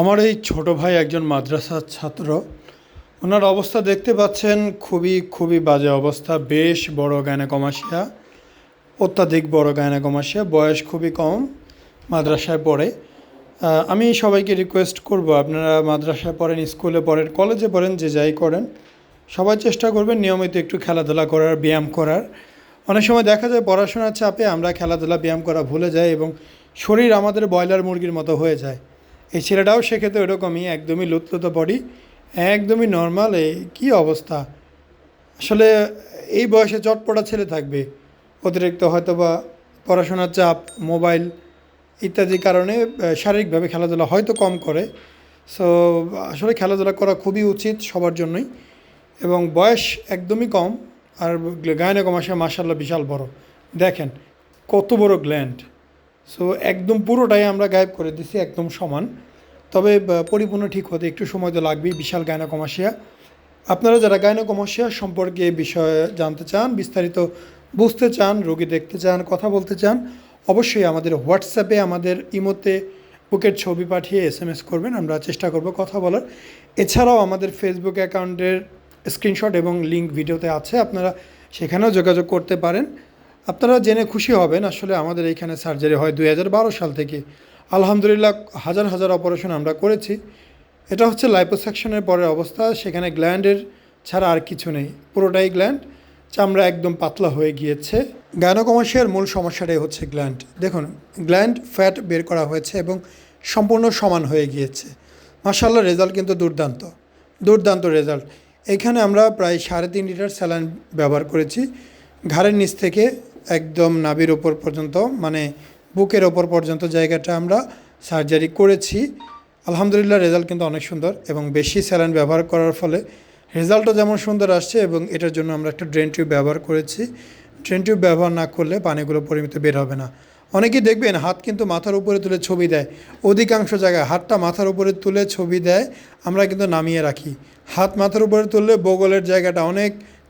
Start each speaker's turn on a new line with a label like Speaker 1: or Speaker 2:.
Speaker 1: আমার এই ছোট ভাই একজন মাদ্রাসার ছাত্র। ওনার অবস্থা দেখতে পাচ্ছেন, খুবই খুবই বাজে অবস্থা। বেশ বড় গায়নাকমাসিয়া অত্যাধিক বড় গায়নাকমাসিয়া বয়স খুবই কম, মাদ্রাসায় পড়ে। আমি সবাইকে রিকোয়েস্ট করব, আপনারা মাদ্রাসায় পড়েন স্কুলে পড়েন কলেজে পড়েন, যে যাই করেন, সবাই চেষ্টা করবেন নিয়মিত একটু খেলাধুলা করার, ব্যায়াম করার। অনেক সময় দেখা যায় পড়াশোনার চাপে আমরা খেলাধুলা, ব্যায়াম করা ভুলে যাই এবং শরীর আমাদের ব্রয়লার মুরগির মতো হয়ে যায়। এই ছেলেটাও সেক্ষেত্রে ওরকমই একদমই লুতলুতো বডি একদমই নর্মাল এই কী অবস্থা? আসলে এই বয়সে চটপটা ছেলে থাকবে, অতিরিক্ত হয়তো বা পড়াশোনার চাপ মোবাইল ইত্যাদি কারণে শারীরিকভাবে খেলাধুলা হয়তো কম করে। সো আসলে খেলাধুলা করা খুবই উচিত সবার জন্যই। এবং বয়স একদমই কম, আর গায়নাকমাসা মাসাল্লাহ বিশাল বড়। দেখেন, কত বড় গ্ল্যান্ড সো একদম পুরোটাই আমরা গায়েব করে দিছি, একদম সমান। তবে পরিপূর্ণ ঠিক হতে একটু সময় তো লাগবেই, বিশাল গায়নাকমাসিয়া আপনারা যারা গায়নাকমাসিয়া সম্পর্কে বিষয়ে জানতে চান, বিস্তারিত বুঝতে চান, রোগী দেখতে চান, কথা বলতে চান, অবশ্যই আমাদের হোয়াটসঅ্যাপে আমাদের ইমোতে বুকের ছবি পাঠিয়ে এস এম এস করবেন, আমরা চেষ্টা করব কথা বলার। এছাড়াও আমাদের ফেসবুক অ্যাকাউন্টের স্ক্রিনশট এবং লিঙ্ক ভিডিওতে আছে, আপনারা সেখানেও যোগাযোগ করতে পারেন। আপনারা জেনে খুশি হবেন, আসলে আমাদের এইখানে সার্জারি হয় দুই হাজার বারো সাল থেকে। আলহামদুলিল্লাহ, হাজার হাজার অপারেশন আমরা করেছি। এটা হচ্ছে লাইপোসাকশনের পরের অবস্থা, সেখানে গ্ল্যান্ডের ছাড়া আর কিছু নেই, পুরোটাই গ্ল্যান্ড চামড়া একদম পাতলা হয়ে গিয়েছে। গায়নোকমাসিয়ার মূল সমস্যাটাই হচ্ছে গ্ল্যান্ড দেখুন গ্ল্যান্ড ফ্যাট বের করা হয়েছে এবং সম্পূর্ণ সমান হয়ে গিয়েছে। মাসাল্লাহ রেজাল্ট কিন্তু দুর্দান্ত। দুর্দান্ত রেজাল্ট এখানে আমরা প্রায় সাড়ে তিন লিটার স্যালাইন ব্যবহার করেছি। ঘাড়ের নিচ থেকে একদম নাভির ওপর পর্যন্ত মানে বুকের ওপর পর্যন্ত জায়গাটা আমরা সার্জারি করেছি। আলহামদুলিল্লাহ রেজাল্ট কিন্তু অনেক সুন্দর এবং বেশি স্যালাইন ব্যবহার করার ফলে রেজাল্টও যেমন সুন্দর আসছে এবং এটার জন্য আমরা একটা ড্রেন টিউব ব্যবহার করেছি। ড্রেন টিউব ব্যবহার না করলে পানিগুলো পরিমিত বের হবে না। অনেকেই দেখবেন হাত কিন্তু মাথার উপরে তুলে ছবি দেয়। অধিকাংশ জায়গায় হাতটা মাথার উপরে তুলে ছবি দেয়, আমরা কিন্তু নামিয়ে রাখি। হাত মাথার উপরে তুললে বগলের জায়গাটা অনেক